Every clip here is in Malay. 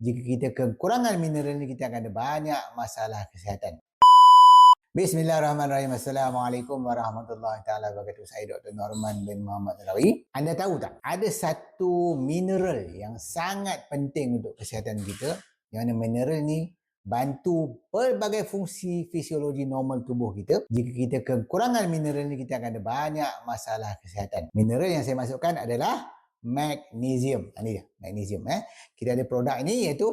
Jika kita kekurangan mineral ni kita akan ada banyak masalah kesihatan. Bismillahirrahmanirrahim. Assalamualaikum warahmatullahi taala wabarakatuh. Saya Dr. Norman bin Muhammad Rawi. Anda tahu tak? Ada satu mineral yang sangat penting untuk kesihatan kita. Yang mana mineral ni bantu pelbagai fungsi fisiologi normal tubuh kita. Jika kita kekurangan mineral ni kita akan ada banyak masalah kesihatan. Mineral yang saya masukkan adalah magnesium. Ini dia, magnesium eh. Kita ada produk ini iaitu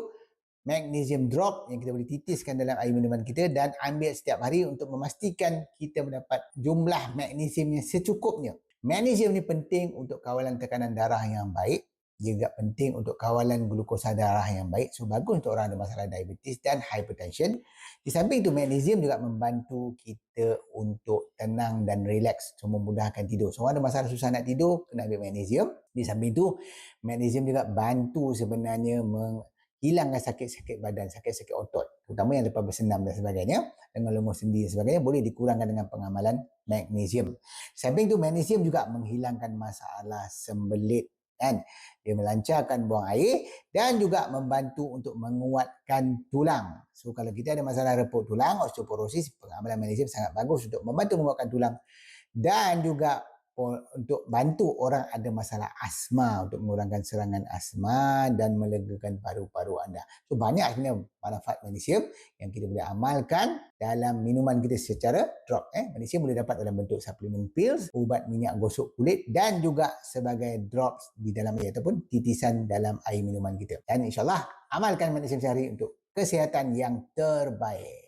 magnesium drop yang kita boleh titiskan dalam air minuman kita dan ambil setiap hari untuk memastikan kita mendapat jumlah magnesium yang secukupnya. Magnesium ni penting untuk kawalan tekanan darah yang baik, juga penting untuk kawalan glukosa darah yang baik. So bagus untuk orang ada masalah diabetes dan hypertension. Di samping itu magnesium juga membantu kita untuk tenang dan relax, so memudahkan tidur. So ada masalah susah nak tidur, kena ambil magnesium. Di samping itu magnesium juga bantu sebenarnya meng hilangkan sakit-sakit badan, sakit-sakit otot, terutama yang lepas bersenam dan sebagainya, dengan lemah sendi dan sebagainya, boleh dikurangkan dengan pengamalan magnesium. Samping itu, magnesium juga menghilangkan masalah sembelit kan? Dia melancarkan buang air dan juga membantu untuk menguatkan tulang. So kalau kita ada masalah reput tulang osteoporosis pengamalan magnesium sangat bagus untuk membantu menguatkan tulang. Dan juga untuk bantu orang ada masalah asma untuk mengurangkan serangan asma dan melegakan paru-paru anda. So banyak sebenarnya manfaat magnesium yang kita boleh amalkan dalam minuman kita secara drop. Eh. Magnesium boleh dapat dalam bentuk suplemen pills, ubat minyak gosok kulit dan juga sebagai drops di dalam air ataupun titisan dalam air minuman kita. Dan insyaAllah amalkan magnesium sehari untuk kesihatan yang terbaik.